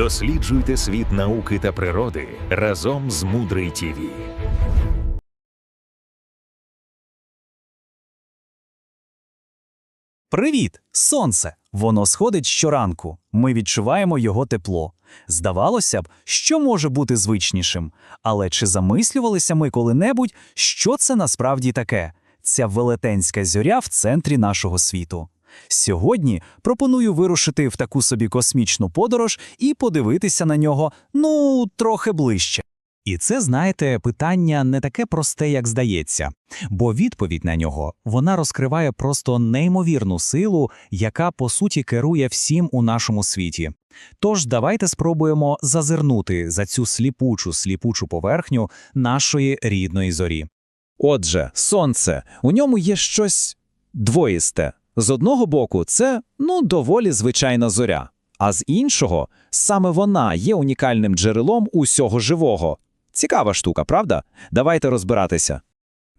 Досліджуйте світ науки та природи разом з Мудрий ТІВІ. Привіт, сонце! Воно сходить щоранку. Ми відчуваємо його тепло. Здавалося б, що може бути звичнішим. Але чи замислювалися ми коли-небудь, що це насправді таке? Ця велетенська зоря в центрі нашого світу. Сьогодні пропоную вирушити в таку собі космічну подорож і подивитися на нього, ну, трохи ближче. І це, знаєте, питання не таке просте, як здається, бо відповідь на нього вона розкриває просто неймовірну силу, яка по суті керує всім у нашому світі. Тож давайте спробуємо зазирнути за цю сліпучу сліпучу поверхню нашої рідної зорі. Отже, сонце, у ньому є щось двоїсте. З одного боку, це ну доволі звичайна зоря, а з іншого, саме вона є унікальним джерелом усього живого. Цікава штука, правда? Давайте розбиратися.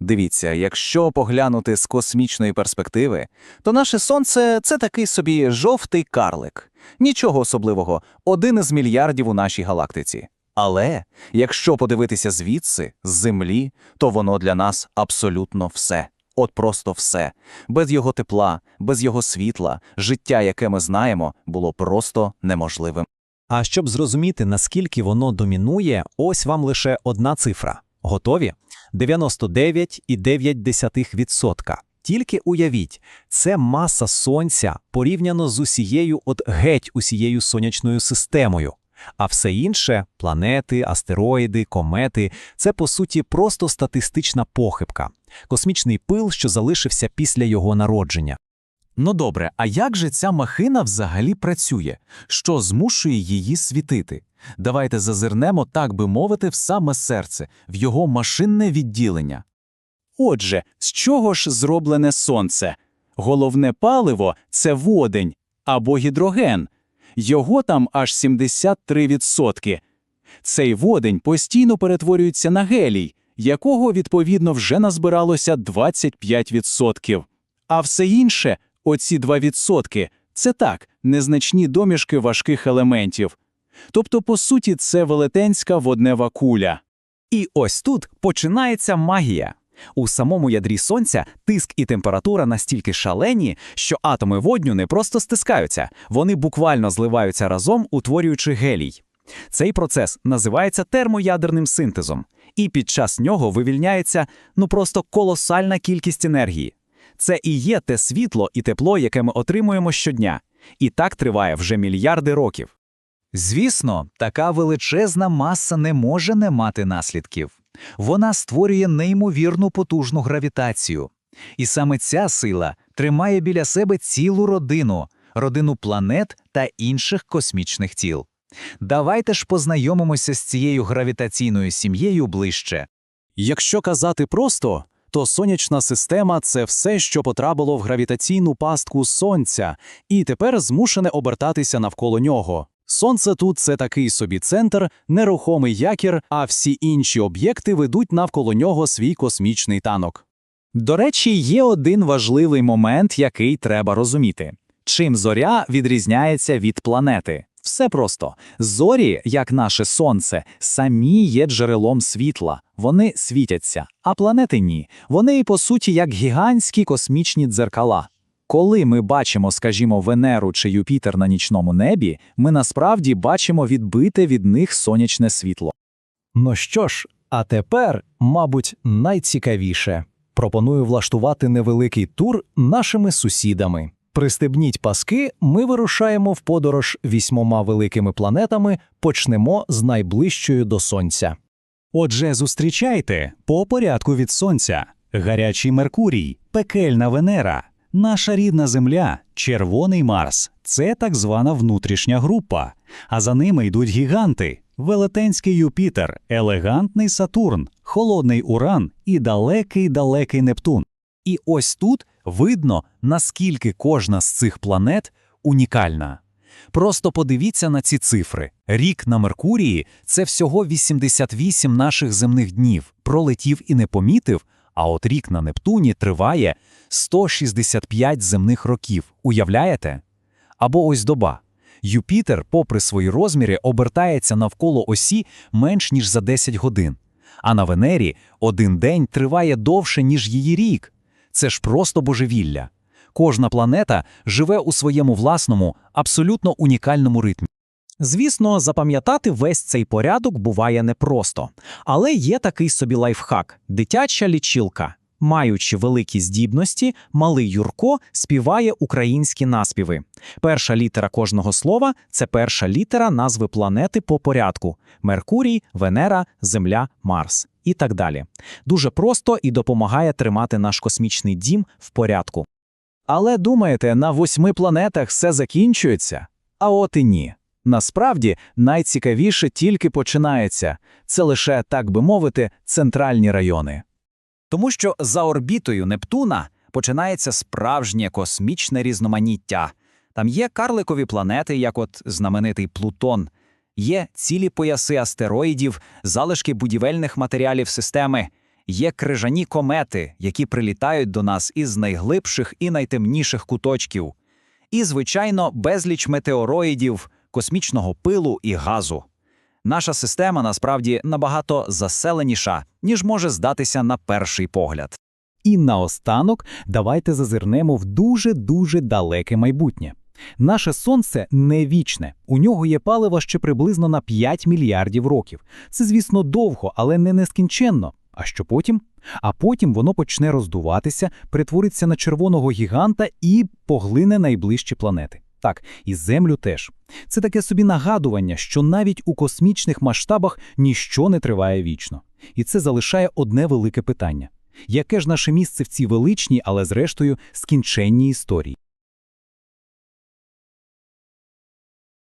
Дивіться, якщо поглянути з космічної перспективи, то наше сонце це такий собі жовтий карлик. Нічого особливого, один із мільярдів у нашій галактиці. Але якщо подивитися звідси, з землі, то воно для нас абсолютно все. От просто все. Без його тепла, без його світла, життя, яке ми знаємо, було просто неможливим. А щоб зрозуміти, наскільки воно домінує, ось вам лише одна цифра. Готові? 99,9%. Тільки уявіть, це маса сонця порівняно з усією, от геть усією сонячною системою. А все інше планети, астероїди, комети це по суті просто статистична похибка, космічний пил, що залишився після його народження. Ну добре, а як же ця махина взагалі працює? Що змушує її світити? Давайте зазирнемо, так би мовити, в саме серце, в його машинне відділення. Отже, з чого ж зроблене сонце? Головне паливо це водень або гідроген. Його там аж 73%. Цей водень постійно перетворюється на гелій, якого, відповідно, вже назбиралося 25%. А все інше, оці 2%, це так, незначні домішки важких елементів. Тобто, по суті, це велетенська воднева куля. І ось тут починається магія. У самому ядрі сонця тиск і температура настільки шалені, що атоми водню не просто стискаються, вони буквально зливаються разом, утворюючи гелій. Цей процес називається термоядерним синтезом, і під час нього вивільняється ну просто колосальна кількість енергії. Це і є те світло і тепло, яке ми отримуємо щодня, і так триває вже мільярди років. Звісно, така величезна маса не може не мати наслідків. Вона створює неймовірну потужну гравітацію. І саме ця сила тримає біля себе цілу родину, родину планет та інших космічних тіл. Давайте ж познайомимося з цією гравітаційною сім'єю ближче. Якщо казати просто, то сонячна система це все, що потрапило в гравітаційну пастку Сонця, і тепер змушене обертатися навколо нього. Сонце тут це такий собі центр, нерухомий якір, а всі інші об'єкти ведуть навколо нього свій космічний танок. До речі, є один важливий момент, який треба розуміти. Чим зоря відрізняється від планети? Все просто. Зорі, як наше сонце, самі є джерелом світла, вони світяться, а планети ні. Вони, по суті, як гігантські космічні дзеркала. Коли ми бачимо, скажімо, Венеру чи Юпітер на нічному небі, ми насправді бачимо відбите від них сонячне світло. Ну що ж, а тепер, мабуть, найцікавіше. Пропоную влаштувати невеликий тур нашими сусідами. Пристебніть паски, ми вирушаємо в подорож вісьмома великими планетами, почнемо з найближчою до Сонця. Отже, зустрічайте по порядку від Сонця: гарячий Меркурій, пекельна Венера, наша рідна Земля, червоний Марс це так звана внутрішня група. А за ними йдуть гіганти: велетенський Юпітер, елегантний Сатурн, холодний Уран і далекий далекий Нептун. І ось тут видно, наскільки кожна з цих планет унікальна. Просто подивіться на ці цифри. Рік на Меркурії це всього 88 наших земних днів, пролетів і не помітив, а от рік на Нептуні триває 165 земних років. Уявляєте? Або ось доба. Юпітер, попри свої розміри, обертається навколо осі менш ніж за 10 годин. А на Венері один день триває довше, ніж її рік. Це ж просто божевілля. Кожна планета живе у своєму власному, абсолютно унікальному ритмі. Звісно, запам'ятати весь цей порядок буває непросто. Але є такий собі лайфхак – дитяча лічилка. Маючи великі здібності, малий Юрко співає українські наспіви. Перша літера кожного слова – це перша літера назви планети по порядку – Меркурій, Венера, Земля, Марс і так далі. Дуже просто і допомагає тримати наш космічний дім в порядку. Але думаєте, на восьми планетах все закінчується? А от і ні. Насправді, найцікавіше тільки починається. Це лише, так би мовити, центральні райони. Тому що за орбітою Нептуна починається справжнє космічне різноманіття. Там є карликові планети, як от знаменитий Плутон, є цілі пояси астероїдів, залишки будівельних матеріалів системи, є крижані комети, які прилітають до нас із найглибших і найтемніших куточків, і, звичайно, безліч метеороїдів, космічного пилу і газу. Наша система насправді набагато заселеніша, ніж може здатися на перший погляд. І наостанок давайте зазирнемо в дуже-дуже далеке майбутнє. Наше сонце не вічне. У нього є паливо ще приблизно на 5 мільярдів років. Це, звісно, довго, але не нескінченно. А що потім? А потім воно почне роздуватися, перетвориться на червоного гіганта і поглине найближчі планети. Так, і Землю теж. Це таке собі нагадування, що навіть у космічних масштабах ніщо не триває вічно. І це залишає одне велике питання: яке ж наше місце в цій величній, але зрештою скінченній історії?